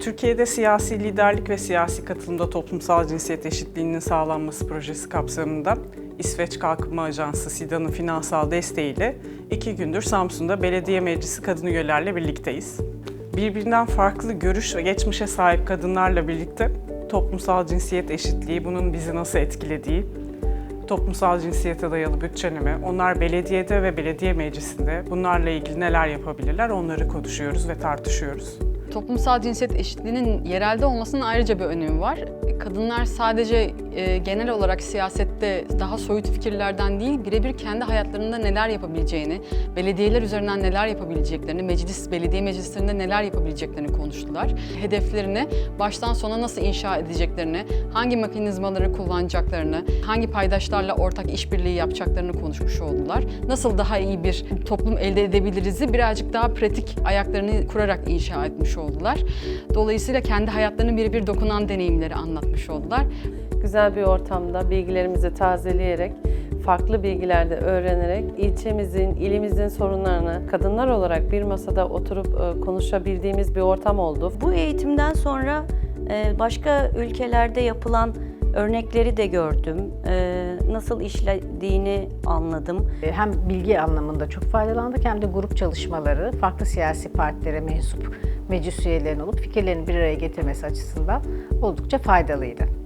Türkiye'de siyasi liderlik ve siyasi katılımda toplumsal cinsiyet eşitliğinin sağlanması projesi kapsamında İsveç Kalkınma Ajansı SİDA'nın finansal desteğiyle iki gündür Samsun'da belediye meclisi kadın üyelerle birlikteyiz. Birbirinden farklı görüş ve geçmişe sahip kadınlarla birlikte toplumsal cinsiyet eşitliği, bunun bizi nasıl etkilediği, toplumsal cinsiyete dayalı bütçeleme, onlar belediyede ve belediye meclisinde bunlarla ilgili neler yapabilirler onları konuşuyoruz ve tartışıyoruz. Toplumsal cinsiyet eşitliğinin yerelde olmasının ayrıca bir önemi var. Kadınlar sadece e, genel olarak siyasette daha soyut fikirlerden değil, birebir kendi hayatlarında neler yapabileceğini, belediyeler üzerinden neler yapabileceklerini, meclis, belediye meclislerinde neler yapabileceklerini konuştular. Hedeflerini baştan sona nasıl inşa edeceklerini, hangi mekanizmaları kullanacaklarını, hangi paydaşlarla ortak işbirliği yapacaklarını konuşmuş oldular. Nasıl daha iyi bir toplum elde edebiliriz'i birazcık daha pratik ayaklarını kurarak inşa etmiş oldular. Dolayısıyla kendi hayatlarının birebir dokunan deneyimleri anlatmış oldular. Güzel bir ortamda bilgilerimizi tazeleyerek, farklı bilgiler de öğrenerek ilçemizin, ilimizin sorunlarını kadınlar olarak bir masada oturup e, konuşabildiğimiz bir ortam oldu. Bu eğitimden sonra e, başka ülkelerde yapılan örnekleri de gördüm. Nasıl işlediğini anladım. E, Hem bilgi anlamında çok faydalandık hem de grup çalışmaları, farklı siyasi partilere mensup meclis üyelerinin olup fikirlerini bir araya getirmesi açısından oldukça faydalıydı.